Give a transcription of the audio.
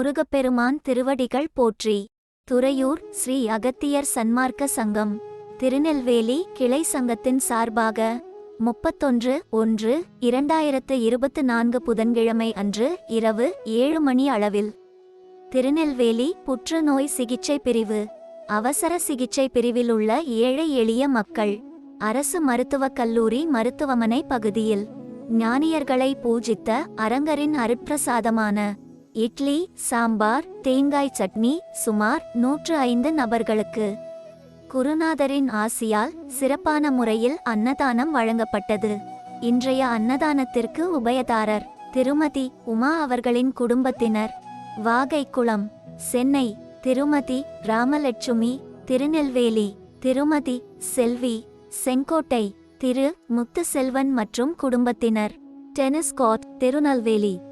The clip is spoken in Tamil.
முருகப்பெருமான் திருவடிகள் போற்றி. துறையூர் ஸ்ரீ அகத்தியர் சன்மார்க்க சங்கம். திருநெல்வேலி கிளை சங்கத்தின் சார்பாக முப்பத்தொன்று ஒன்று இரண்டாயிரத்து இருபத்து நான்கு புதன்கிழமை அன்று இரவு ஏழு மணி அளவில். திருநெல்வேலி புற்றுநோய் சிகிச்சை பிரிவு. அவசர சிகிச்சை பிரிவில் உள்ள ஏழை எளிய மக்கள். அரசு மருத்துவக் கல்லூரி மருத்துவமனை பகுதியில். ஞானியர்களை பூஜித்த அரங்கரின் அருட்பிரசாதமான இட்லி சாம்பார் தேங்காய் சட்னி சுமார் நூற்று ஐந்து நபர்களுக்கு. குருநாதரின் ஆசியால் சிறப்பான முறையில் அன்னதானம் வழங்கப்பட்டது. இன்றைய அன்னதானத்திற்கு உபயதாரர் திருமதி உமா அவர்களின் குடும்பத்தினர். வாகைக்குளம் சென்னை திருமதி ராமலட்சுமி திருநெல்வேலி திருமதி செல்வி செங்கோட்டை திரு முத்துசெல்வன் மற்றும் குடும்பத்தினர். Tennis court Tirunelveli.